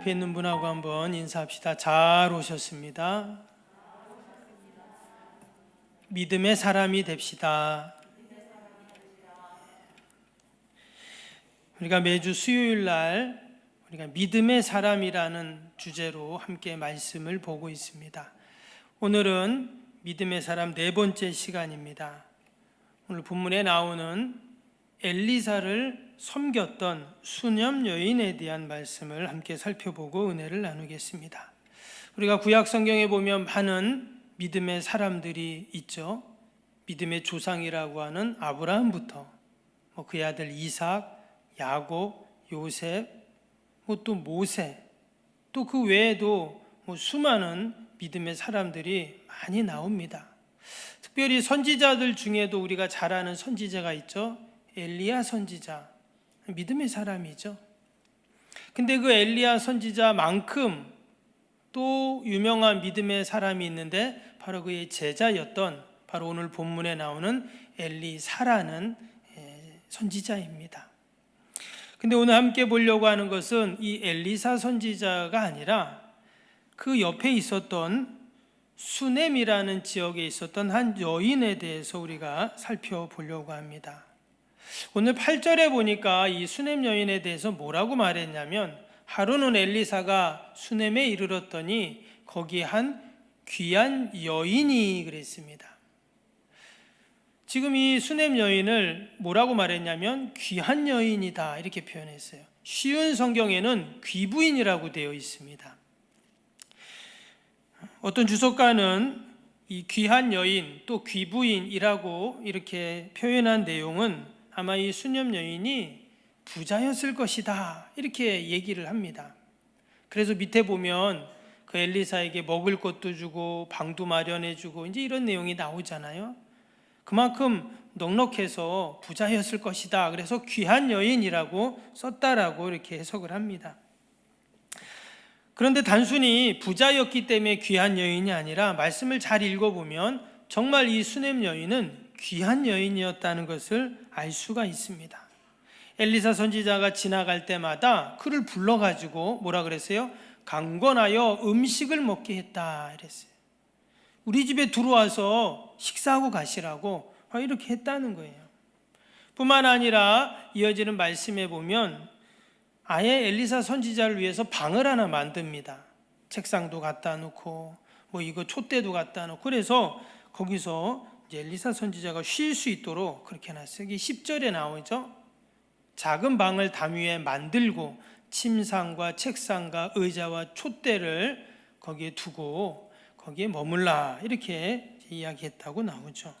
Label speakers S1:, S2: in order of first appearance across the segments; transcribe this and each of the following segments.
S1: 옆에 있는 분하고 한번 인사합시다. 잘 오셨습니다. 믿음의 사람이 됩시다. 우리가 매주 수요일 날 우리가 믿음의 사람이라는 주제로 함께 말씀을 보고 있습니다. 오늘은 믿음의 사람 네 번째 시간입니다. 오늘 본문에 나오는 엘리사를 섬겼던 수념 여인에 대한 말씀을 함께 살펴보고 은혜를 나누겠습니다. 우리가 구약 성경에 보면 많은 믿음의 사람들이 있죠. 믿음의 조상이라고 하는 아브라함부터 뭐 그의 아들 이삭, 야곱, 요셉, 뭐 또 모세, 또 그 외에도 뭐 수많은 믿음의 사람들이 많이 나옵니다. 특별히 선지자들 중에도 우리가 잘 아는 선지자가 있죠. 엘리야 선지자. 믿음의 사람이죠. 근데 그 엘리야 선지자만큼 또 유명한 믿음의 사람이 있는데 바로 그의 제자였던 바로 오늘 본문에 나오는 엘리사라는 선지자입니다. 근데 오늘 함께 보려고 하는 것은 이 엘리사 선지자가 아니라 그 옆에 있었던 수넴이라는 지역에 있었던 한 여인에 대해서 우리가 살펴보려고 합니다. 오늘 8절에 보니까 이 수넴 여인에 대해서 뭐라고 말했냐면 하루는 엘리사가 수넴에 이르렀더니 거기 한 귀한 여인이 그랬습니다. 지금 이 수넴 여인을 뭐라고 말했냐면 귀한 여인이다 이렇게 표현했어요. 쉬운 성경에는 귀부인이라고 되어 있습니다. 어떤 주석가는 이 귀한 여인 또 귀부인이라고 이렇게 표현한 내용은 아마 이 수녀 여인이 부자였을 것이다 이렇게 얘기를 합니다. 그래서 밑에 보면 그 엘리사에게 먹을 것도 주고 방도 마련해 주고 이제 이런 내용이 나오잖아요. 그만큼 넉넉해서 부자였을 것이다. 그래서 귀한 여인이라고 썼다라고 이렇게 해석을 합니다. 그런데 단순히 부자였기 때문에 귀한 여인이 아니라 말씀을 잘 읽어보면 정말 이 수넴 여인은 귀한 여인이었다는 것을 알 수가 있습니다. 엘리사 선지자가 지나갈 때마다 그를 불러가지고 뭐라 그랬어요? 강권하여 음식을 먹게 했다 이랬어요. 우리 집에 들어와서 식사하고 가시라고 이렇게 했다는 거예요. 뿐만 아니라 이어지는 말씀에 보면 아예 엘리사 선지자를 위해서 방을 하나 만듭니다. 책상도 갖다 놓고 뭐 이거 촛대도 갖다 놓고 그래서 거기서 엘리사 선지자가 쉴 수 있도록 그렇게 해놨어요. 이게 10절에 나오죠. 작은 방을 담 위에 만들고 침상과 책상과 의자와 촛대를 거기에 두고 거기에 머물라 이렇게 이야기했다고 나오죠.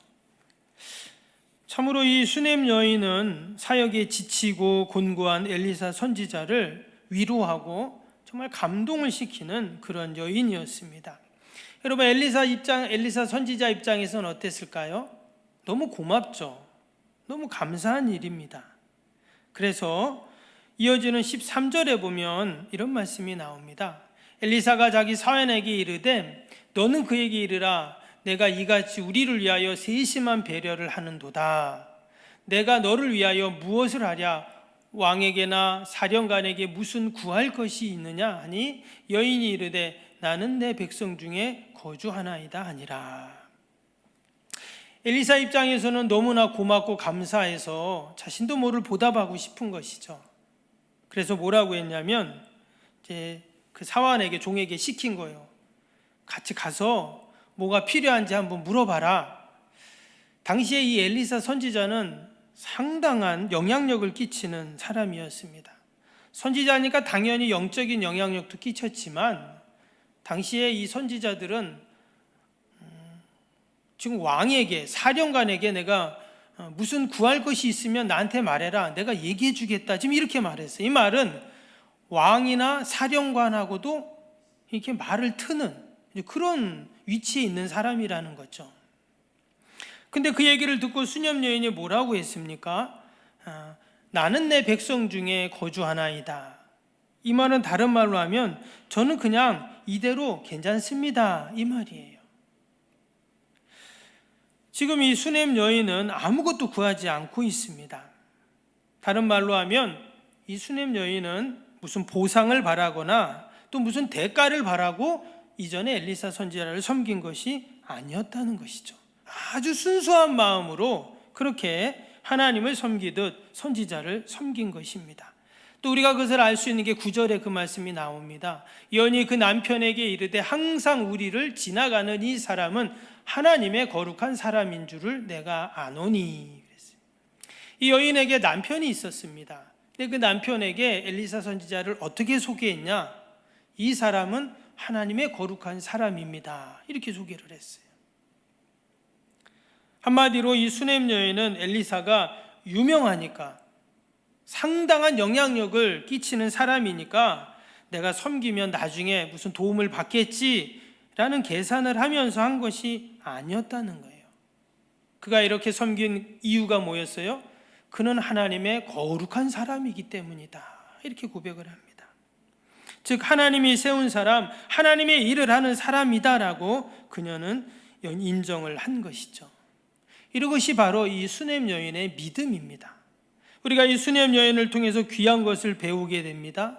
S1: 참으로 이 수넴 여인은 사역에 지치고 곤고한 엘리사 선지자를 위로하고 정말 감동을 시키는 그런 여인이었습니다. 여러분 엘리사 입장 엘리사 선지자 입장에서는 어땠을까요? 너무 고맙죠. 너무 감사한 일입니다. 그래서 이어지는 13절에 보면 이런 말씀이 나옵니다. 엘리사가 자기 사연에게 이르되 너는 그에게 이르라 내가 이같이 우리를 위하여 세심한 배려를 하는도다. 내가 너를 위하여 무엇을 하랴? 왕에게나 사령관에게 무슨 구할 것이 있느냐 하니 여인이 이르되 나는 내 백성 중에 거주하나이다 아니라. 엘리사 입장에서는 너무나 고맙고 감사해서 자신도 모를 보답하고 싶은 것이죠. 그래서 뭐라고 했냐면 이제 그 사환에게 종에게 시킨 거예요. 같이 가서 뭐가 필요한지 한번 물어봐라. 당시에 이 엘리사 선지자는 상당한 영향력을 끼치는 사람이었습니다. 선지자니까 당연히 영적인 영향력도 끼쳤지만 당시에 이 선지자들은 음, 지금 왕에게 사령관에게 내가 어, 무슨 구할 것이 있으면 나한테 말해라. 내가 얘기해 주겠다. 지금 이렇게 말했어요. 이 말은 왕이나 사령관하고도 이렇게 말을 트는 그런 위치에 있는 사람이라는 거죠. 근데 그 얘기를 듣고 수념 여인이 뭐라고 했습니까? 아, 나는 내 백성 중에 거주하나이다. 이 말은 다른 말로 하면 저는 그냥 이대로 괜찮습니다. 이 말이에요. 지금 이 수넴 여인은 아무것도 구하지 않고 있습니다. 다른 말로 하면 이 수넴 여인은 무슨 보상을 바라거나 또 무슨 대가를 바라고 이전에 엘리사 선지자를 섬긴 것이 아니었다는 것이죠. 아주 순수한 마음으로 그렇게 하나님을 섬기듯 선지자를 섬긴 것입니다. 또 우리가 그것을 알 수 있는 게 구절에 그 말씀이 나옵니다. 연이 그 남편에게 이르되 항상 우리를 지나가는 이 사람은 하나님의 거룩한 사람인 줄을 내가 아노니. 이 여인에게 남편이 있었습니다. 근데 그 남편에게 엘리사 선지자를 어떻게 소개했냐? 이 사람은 하나님의 거룩한 사람입니다. 이렇게 소개를 했어요. 한마디로 이 수냄 여인은 엘리사가 유명하니까 상당한 영향력을 끼치는 사람이니까 내가 섬기면 나중에 무슨 도움을 받겠지라는 계산을 하면서 한 것이 아니었다는 거예요. 그가 이렇게 섬긴 이유가 뭐였어요? 그는 하나님의 거룩한 사람이기 때문이다. 이렇게 고백을 합니다. 즉 하나님이 세운 사람, 하나님의 일을 하는 사람이다라고 그녀는 인정을 한 것이죠. 이것이 바로 이 수냄 여인의 믿음입니다. 우리가 이 수냄 여인을 통해서 귀한 것을 배우게 됩니다.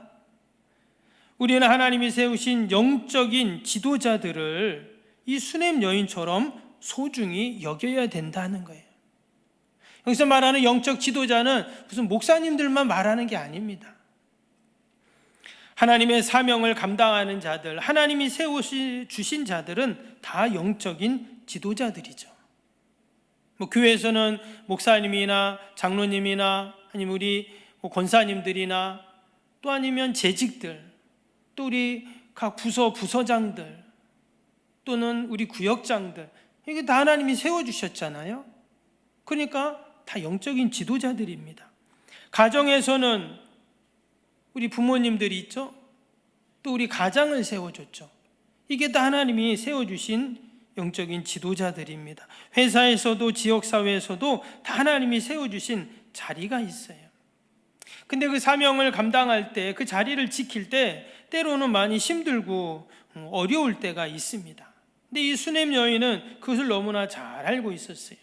S1: 우리는 하나님이 세우신 영적인 지도자들을 이 수냄 여인처럼 소중히 여겨야 된다는 거예요. 여기서 말하는 영적 지도자는 무슨 목사님들만 말하는 게 아닙니다. 하나님의 사명을 감당하는 자들, 하나님이 세우신 자들은 다 영적인 지도자들이죠. 뭐 교회에서는 목사님이나 장로님이나 아니면 우리 뭐 권사님들이나 또 아니면 재직들 또 우리 각 부서 부서장들 또는 우리 구역장들 이게 다 하나님이 세워 주셨잖아요. 그러니까 다 영적인 지도자들입니다. 가정에서는 우리 부모님들이 있죠. 또 우리 가장을 세워 줬죠. 이게 다 하나님이 세워 주신 영적인 지도자들입니다. 회사에서도 지역 사회에서도 다 하나님이 세워 주신 자리가 있어요. 근데 그 사명을 감당할 때 그 자리를 지킬 때 때로는 많이 힘들고 어려울 때가 있습니다. 근데 이 수냄 여인은 그것을 너무나 잘 알고 있었어요.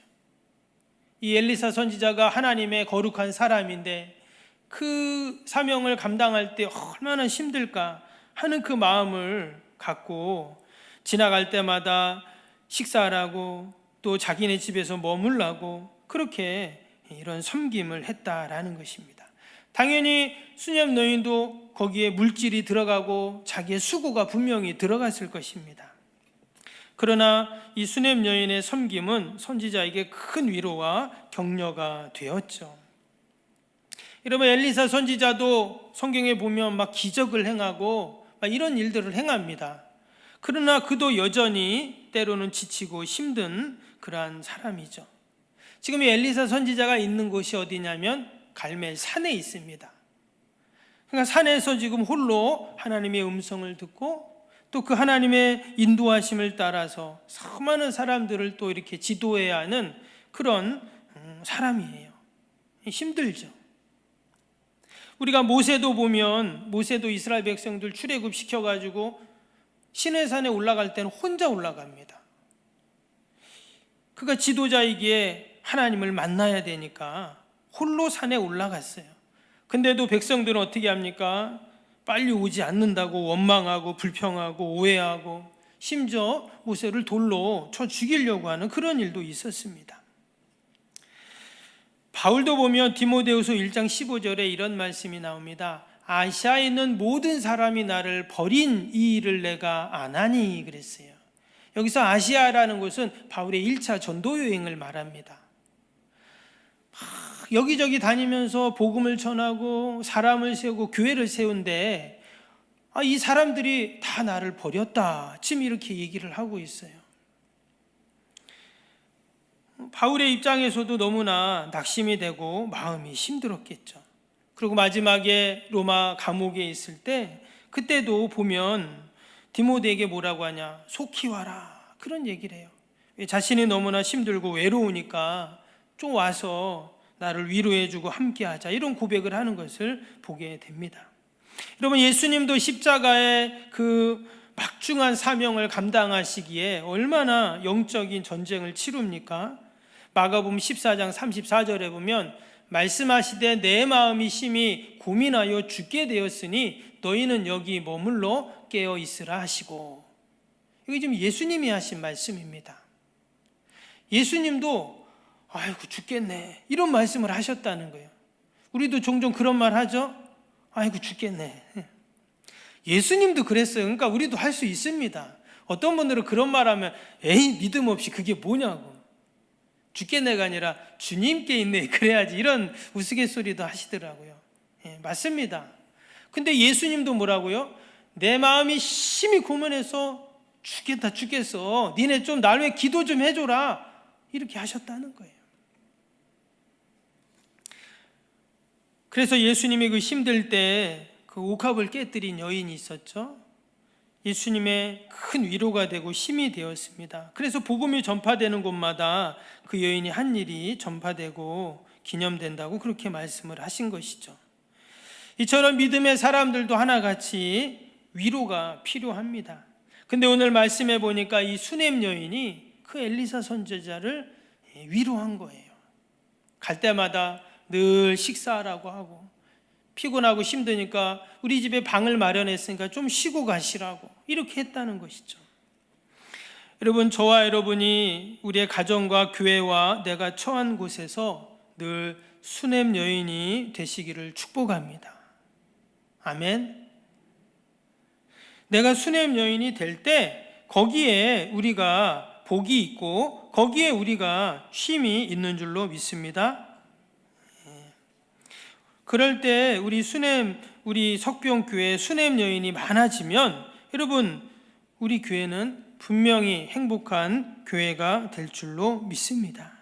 S1: 이 엘리사 선지자가 하나님의 거룩한 사람인데 그 사명을 감당할 때 얼마나 힘들까 하는 그 마음을 갖고 지나갈 때마다 식사하라고 또 자기네 집에서 머물라고 그렇게 이런 섬김을 했다라는 것입니다. 당연히 수녀 노인도 거기에 물질이 들어가고 자기의 수고가 분명히 들어갔을 것입니다. 그러나 이 수냄 여인의 섬김은 선지자에게 큰 위로와 격려가 되었죠. 여러분 엘리사 선지자도 성경에 보면 막 기적을 행하고 막 이런 일들을 행합니다. 그러나 그도 여전히 때로는 지치고 힘든 그러한 사람이죠. 지금 이 엘리사 선지자가 있는 곳이 어디냐면 갈멜 산에 있습니다. 그러니까 산에서 지금 홀로 하나님의 음성을 듣고 또 그 하나님의 인도하심을 따라서 수많은 사람들을 또 이렇게 지도해야 하는 그런 음, 사람이에요. 힘들죠. 우리가 모세도 보면 모세도 이스라엘 백성들 출애굽 시켜 가지고 시내산에 올라갈 때는 혼자 올라갑니다. 그가 지도자이기에 하나님을 만나야 되니까 홀로 산에 올라갔어요. 근데도 백성들은 어떻게 합니까? 빨리 오지 않는다고 원망하고 불평하고 오해하고 심지어 모세를 돌로 쳐 죽이려고 하는 그런 일도 있었습니다. 바울도 보면 디모데후서 1장 15절에 이런 말씀이 나옵니다. 아시아에 있는 모든 사람이 나를 버린 이 일을 내가 안 하니 그랬어요. 여기서 아시아라는 곳은 바울의 1차 전도 여행을 말합니다. 여기저기 다니면서 복음을 전하고 사람을 세우고 교회를 세운데 아, 이 사람들이 다 나를 버렸다. 지금 이렇게 얘기를 하고 있어요. 바울의 입장에서도 너무나 낙심이 되고 마음이 힘들었겠죠. 그리고 마지막에 로마 감옥에 있을 때 그때도 보면 디모데에게 뭐라고 하냐 속히 와라 그런 얘기를 해요. 자신이 너무나 힘들고 외로우니까 좀 와서 나를 위로해주고 함께하자 이런 고백을 하는 것을 보게 됩니다. 여러분 예수님도 십자가의 그 막중한 사명을 감당하시기에 얼마나 영적인 전쟁을 치릅니까? 마가복음 14장 34절에 보면 말씀하시되 내 마음이 심히 고민하여 죽게 되었으니 너희는 여기 머물러 깨어 있으라 하시고 이게 지금 예수님이 하신 말씀입니다. 예수님도 아이고 죽겠네 이런 말씀을 하셨다는 거예요. 우리도 종종 그런 말 하죠. 아이고 죽겠네. 예수님도 그랬어요. 그러니까 우리도 할 수 있습니다. 어떤 분들은 그런 말하면 에이 믿음 없이 그게 뭐냐고 죽겠네가 아니라 주님께 있네 그래야지 이런 우스갯소리도 하시더라고요. 예, 맞습니다. 근데 예수님도 뭐라고요? 내 마음이 심히 고민해서 죽겠다 죽겠어. 니네 좀날왜 기도 좀 해줘라 이렇게 하셨다는 거예요. 그래서 예수님이 그 힘들 때 그 옥합을 깨뜨린 여인이 있었죠. 예수님의 큰 위로가 되고 힘이 되었습니다. 그래서 복음이 전파되는 곳마다 그 여인이 한 일이 전파되고 기념된다고 그렇게 말씀을 하신 것이죠. 이처럼 믿음의 사람들도 하나같이 위로가 필요합니다. 근데 오늘 말씀해 보니까 이 수냄 여인이 그 엘리사 선제자를 위로한 거예요. 갈 때마다 늘 식사하라고 하고 피곤하고 힘드니까 우리 집에 방을 마련했으니까 좀 쉬고 가시라고 이렇게 했다는 것이죠. 여러분 저와 여러분이 우리의 가정과 교회와 내가 처한 곳에서 늘 수냄 여인이 되시기를 축복합니다. 아멘. 내가 수냄 여인이 될 때 거기에 우리가 복이 있고 거기에 우리가 쉼이 있는 줄로 믿습니다. 그럴 때 우리 수냄 우리 석병 교회 수냄 여인이 많아지면 여러분 우리 교회는 분명히 행복한 교회가 될 줄로 믿습니다.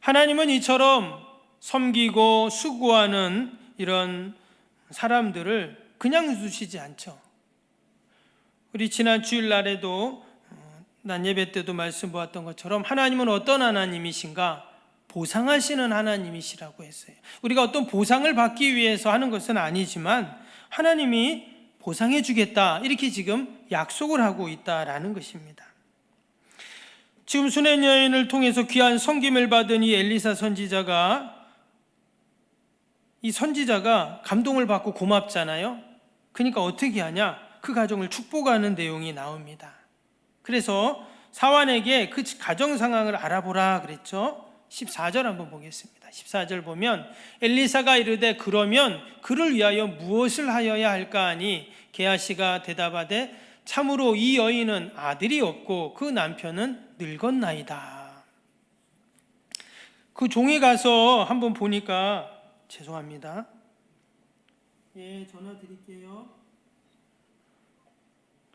S1: 하나님은 이처럼 섬기고 수고하는 이런 사람들을 그냥 두시지 않죠. 우리 지난 주일날에도 어, 난 예배 때도 말씀 보았던 것처럼 하나님은 어떤 하나님이신가? 보상하시는 하나님이시라고 했어요. 우리가 어떤 보상을 받기 위해서 하는 것은 아니지만 하나님이 보상해 주겠다. 이렇게 지금 약속을 하고 있다라는 것입니다. 지금 수낸 여인을 통해서 귀한 성김을 받은 이 엘리사 선지자가 이 선지자가 감동을 받고 고맙잖아요. 그러니까 어떻게 하냐? 그 가정을 축복하는 내용이 나옵니다. 그래서 사환에게 그 가정 상황을 알아보라 그랬죠. 14절 한번 보겠습니다. 14절 보면 엘리사가 이르되 그러면 그를 위하여 무엇을 하여야 할까 하니 게하시가 대답하되 참으로 이 여인은 아들이 없고 그 남편은 늙었나이다. 그 종에 가서 한번 보니까 죄송합니다. 예, 전화 드릴게요.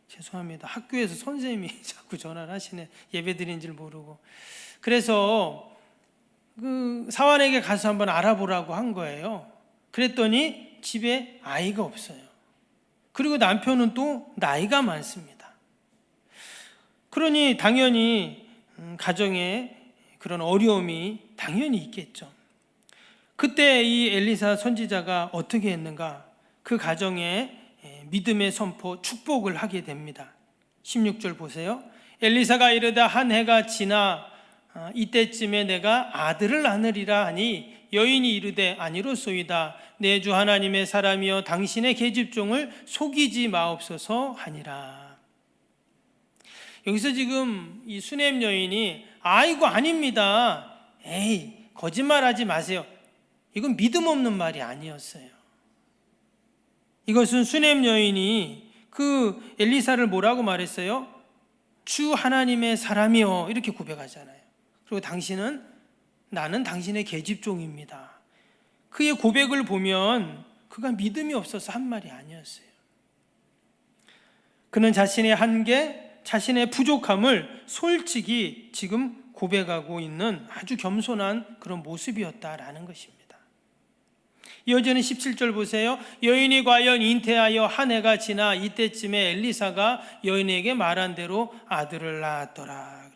S1: 죄송합니다. 학교에서 선생님이 자꾸 전화를 하시네. 예배 드린 줄 모르고. 그래서 그 사환에게 가서 한번 알아보라고 한 거예요. 그랬더니 집에 아이가 없어요. 그리고 남편은 또 나이가 많습니다. 그러니 당연히 음, 가정에 그런 어려움이 당연히 있겠죠. 그때 이 엘리사 선지자가 어떻게 했는가? 그 가정에 믿음의 선포, 축복을 하게 됩니다. 16절 보세요. 엘리사가 이르다 한 해가 지나 아, 이때쯤에 내가 아들을 낳으리라 하니 여인이 이르되 아니로소이다. 내 주 하나님의 사람이여 당신의 계집종을 속이지 마옵소서 하니라. 여기서 지금 이 수냄 여인이 아이고 아닙니다. 에이 거짓말하지 마세요. 이건 믿음 없는 말이 아니었어요. 이것은 수냄 여인이 그 엘리사를 뭐라고 말했어요? 주 하나님의 사람이요 이렇게 고백하잖아요 그리고 당신은 나는 당신의 계집종입니다. 그의 고백을 보면 그가 믿음이 없어서 한 말이 아니었어요. 그는 자신의 한계, 자신의 부족함을 솔직히 지금 고백하고 있는 아주 겸손한 그런 모습이었다라는 것입니다. 이어지는 17절 보세요. 여인이 과연 잉태하여 한 해가 지나 이때쯤에 엘리사가 여인에게 말한 대로 아들을 낳았더라.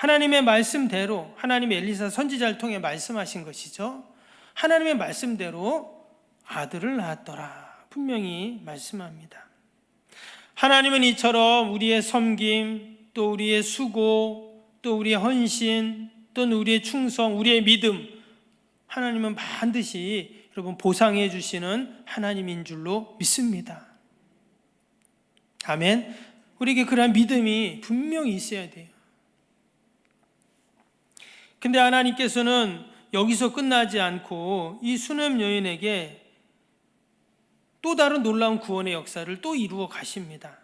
S1: 하나님의 말씀대로 하나님의 엘리사 선지자를 통해 말씀하신 것이죠. 하나님의 말씀대로 아들을 낳았더라. 분명히 말씀합니다. 하나님은 이처럼 우리의 섬김, 또 우리의 수고, 또 우리의 헌신, 또는 우리의 충성, 우리의 믿음, 하나님은 반드시 여러분 보상해 주시는 하나님인 줄로 믿습니다. 아멘. 우리에게 그러한 믿음이 분명히 있어야 돼요. 근데 하나님께서는 여기서 끝나지 않고 이 수냄 여인에게 또 다른 놀라운 구원의 역사를 또 이루어 가십니다.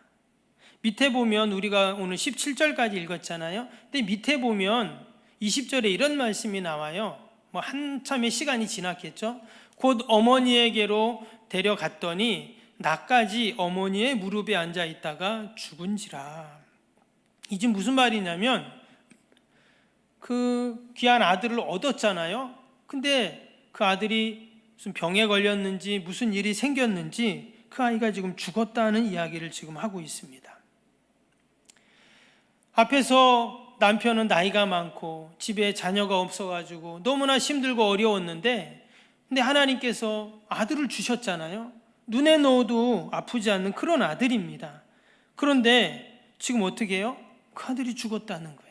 S1: 밑에 보면 우리가 오늘 17절까지 읽었잖아요. 근데 밑에 보면 20절에 이런 말씀이 나와요. 뭐 한참의 시간이 지났겠죠. 곧 어머니에게로 데려갔더니 나까지 어머니의 무릎에 앉아 있다가 죽은지라. 이게 무슨 말이냐면 그 귀한 아들을 얻었잖아요. 근데 그 아들이 무슨 병에 걸렸는지 무슨 일이 생겼는지 그 아이가 지금 죽었다는 이야기를 지금 하고 있습니다. 앞에서 남편은 나이가 많고 집에 자녀가 없어가지고 너무나 힘들고 어려웠는데 근데 하나님께서 아들을 주셨잖아요. 눈에 넣어도 아프지 않는 그런 아들입니다. 그런데 지금 어떻게 해요? 그 아들이 죽었다는 거예요.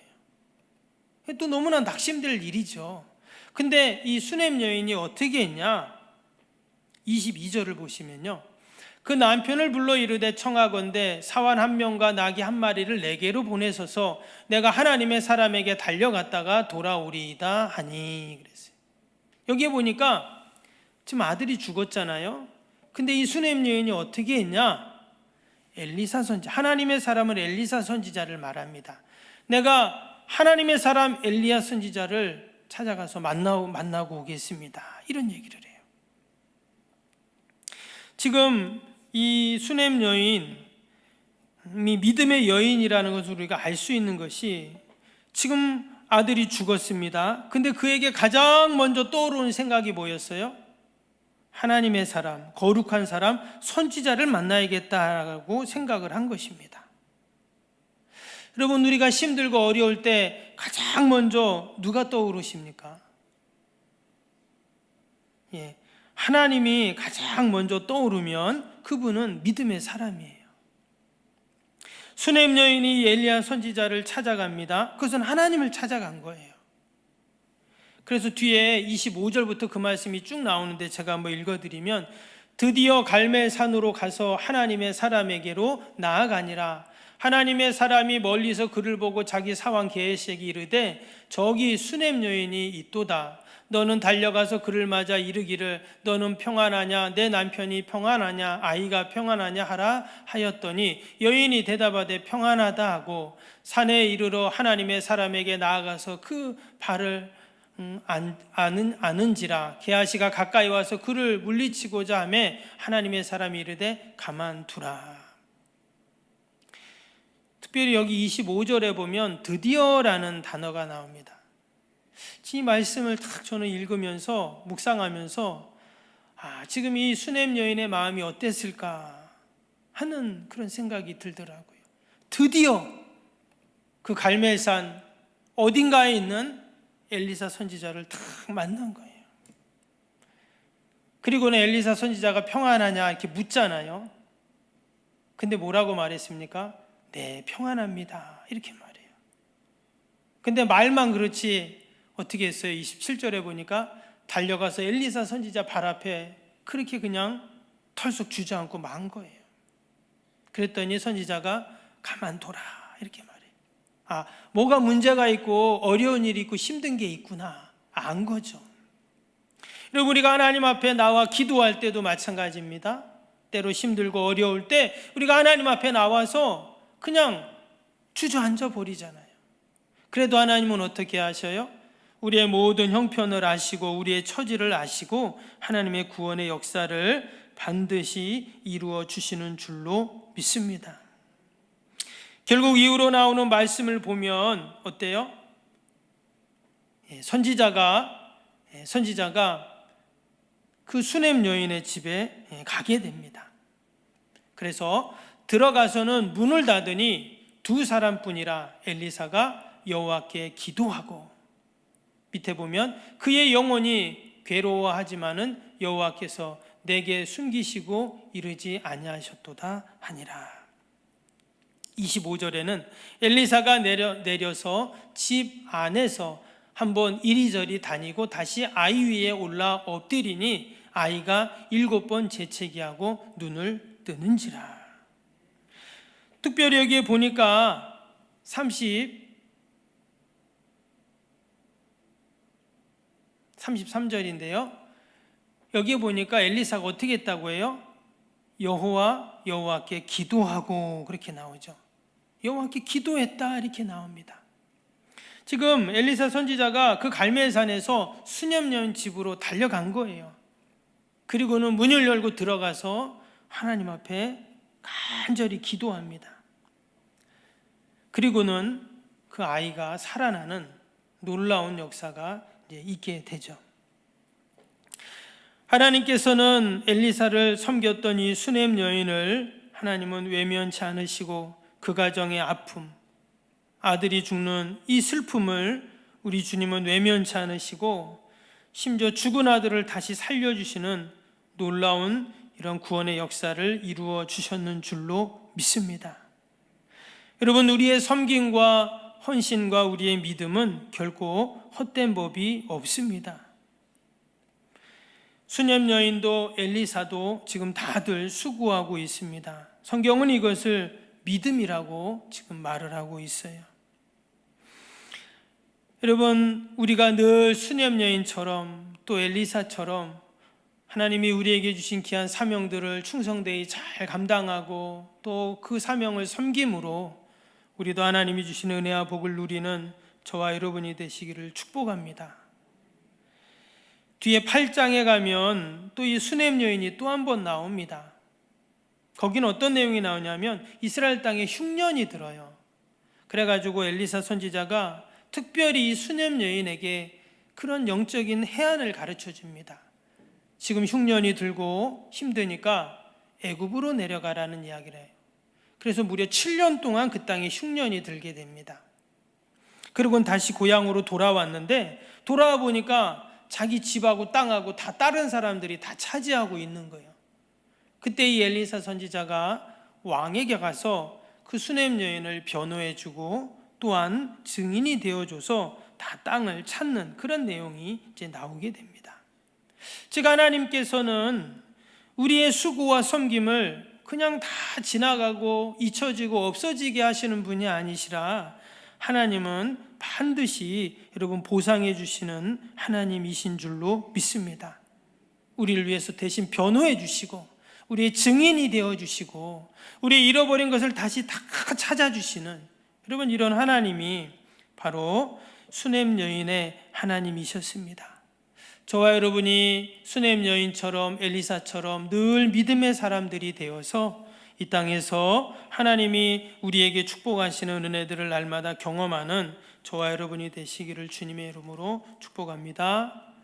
S1: 또 너무나 낙심될 일이죠. 근데 이 수냄 여인이 어떻게 했냐? 22절을 보시면요. 그 남편을 불러 이르되 청하건대 사환 한 명과 나귀 한 마리를 내게로 보내소서 내가 하나님의 사람에게 달려갔다가 돌아오리이다 하니 그랬어요. 여기에 보니까 지금 아들이 죽었잖아요. 근데 이 수냄 여인이 어떻게 했냐? 엘리사 선지 하나님의 사람을 엘리사 선지자를 말합니다. 내가 하나님의 사람 엘리야 선지자를 찾아가서 만나고 만나고 오겠습니다. 이런 얘기를 해요. 지금 이 수냄 여인 이 믿음의 여인이라는 것을 우리가 알 수 있는 것이 지금 아들이 죽었습니다. 근데 그에게 가장 먼저 떠오르는 생각이 뭐였어요? 하나님의 사람, 거룩한 사람, 선지자를 만나야겠다라고 생각을 한 것입니다. 여러분, 우리가 힘들고 어려울 때 가장 먼저 누가 떠오르십니까? 예. 하나님이 가장 먼저 떠오르면 그분은 믿음의 사람이에요. 수냄 여인이 엘리야 선지자를 찾아갑니다. 그것은 하나님을 찾아간 거예요. 그래서 뒤에 25절부터 그 말씀이 쭉 나오는데 제가 한번 읽어드리면 드디어 갈멜산으로 가서 하나님의 사람에게로 나아가니라 하나님의 사람이 멀리서 그를 보고 자기 사왕 게에시에게 이르되 저기 수냄 여인이 있도다. 너는 달려가서 그를 맞아 이르기를 너는 평안하냐? 내 남편이 평안하냐? 아이가 평안하냐? 하라 하였더니 여인이 대답하되 평안하다 하고 산에 이르러 하나님의 사람에게 나아가서 그 발을 음, 안, 아는, 아는지라 게하시가 가까이 와서 그를 물리치고자 하매 하나님의 사람이 이르되 가만두라 특별히 여기 25절에 보면 드디어라는 단어가 나옵니다 이 말씀을 딱 저는 읽으면서 묵상하면서 아, 지금 이 수냄 여인의 마음이 어땠을까 하는 그런 생각이 들더라고요. 드디어 그 갈멜산 어딘가에 있는 엘리사 선지자를 딱 만난 거예요. 그리고는 엘리사 선지자가 평안하냐 이렇게 묻잖아요. 근데 뭐라고 말했습니까? 네, 평안합니다. 이렇게 말해요. 근데 말만 그렇지 어떻게 했어요? 27절에 보니까 달려가서 엘리사 선지자 발 앞에 그렇게 그냥 털썩 주저앉고 만 거예요. 그랬더니 선지자가 가만둬라 이렇게 말해요. 아, 뭐가 문제가 있고 어려운 일이 있고 힘든 게 있구나 안 거죠. 여러분 우리가 하나님 앞에 나와 기도할 때도 마찬가지입니다. 때로 힘들고 어려울 때 우리가 하나님 앞에 나와서 그냥 주저앉아 버리잖아요. 그래도 하나님은 어떻게 하셔요? 우리의 모든 형편을 아시고 우리의 처지를 아시고 하나님의 구원의 역사를 반드시 이루어 주시는 줄로 믿습니다. 결국 이후로 나오는 말씀을 보면 어때요? 예, 선지자가 예, 선지자가 그 수냄 여인의 집에 예, 가게 됩니다. 그래서 들어가서는 문을 닫으니 두 사람뿐이라 엘리사가 여호와께 기도하고 밑에 보면 그의 영혼이 괴로워하지만은 여호와께서 내게 숨기시고 이르지 아니하셨도다 하니라. 25절에는 엘리사가 내려, 내려서 집 안에서 한번 이리저리 다니고 다시 아이 위에 올라 엎드리니 아이가 일곱 번 재채기하고 눈을 뜨는지라. 특별히 여기에 보니까 30 33절인데요. 여기에 보니까 엘리사가 어떻게 했다고 해요? 여호와 여호와께 기도하고 그렇게 나오죠. 여호와께 기도했다 이렇게 나옵니다. 지금 엘리사 선지자가 그 갈멜산에서 수념년 집으로 달려간 거예요. 그리고는 문을 열고 들어가서 하나님 앞에 간절히 기도합니다. 그리고는 그 아이가 살아나는 놀라운 역사가 있게 되죠. 하나님께서는 엘리사를 섬겼던 이 수냄 여인을 하나님은 외면치 않으시고 그 가정의 아픔, 아들이 죽는 이 슬픔을 우리 주님은 외면치 않으시고 심지어 죽은 아들을 다시 살려주시는 놀라운 이런 구원의 역사를 이루어 주셨는 줄로 믿습니다. 여러분, 우리의 섬김과 헌신과 우리의 믿음은 결코 헛된 법이 없습니다. 수념 여인도 엘리사도 지금 다들 수고하고 있습니다. 성경은 이것을 믿음이라고 지금 말을 하고 있어요. 여러분, 우리가 늘 수념 여인처럼 또 엘리사처럼 하나님이 우리에게 주신 귀한 사명들을 충성되이 잘 감당하고 또 그 사명을 섬김으로 우리도 하나님이 주신 은혜와 복을 누리는 저와 여러분이 되시기를 축복합니다. 뒤에 8장에 가면 또 이 수냄 여인이 또 한 번 나옵니다. 거기는 어떤 내용이 나오냐면 이스라엘 땅에 흉년이 들어요. 그래가지고 엘리사 선지자가 특별히 이 수냄 여인에게 그런 영적인 해안을 가르쳐 줍니다. 지금 흉년이 들고 힘드니까 애굽으로 내려가라는 이야기를 해요. 그래서 무려 7년 동안 그 땅에 흉년이 들게 됩니다. 그리고는 다시 고향으로 돌아왔는데 돌아와 보니까 자기 집하고 땅하고 다 다른 사람들이 다 차지하고 있는 거예요. 그때 이 엘리사 선지자가 왕에게 가서 그 수냄 여인을 변호해 주고 또한 증인이 되어 줘서 다 땅을 찾는 그런 내용이 이제 나오게 됩니다. 즉 하나님께서는 우리의 수고와 섬김을 그냥 다 지나가고 잊혀지고 없어지게 하시는 분이 아니시라 하나님은 반드시 여러분 보상해 주시는 하나님이신 줄로 믿습니다. 우리를 위해서 대신 변호해 주시고 우리의 증인이 되어 주시고 우리의 잃어버린 것을 다시 다 찾아 주시는 여러분 이런 하나님이 바로 수냄 여인의 하나님이셨습니다. 저와 여러분이 수냄 여인처럼 엘리사처럼 늘 믿음의 사람들이 되어서 이 땅에서 하나님이 우리에게 축복하시는 은혜들을 날마다 경험하는 저와 여러분이 되시기를 주님의 이름으로 축복합니다.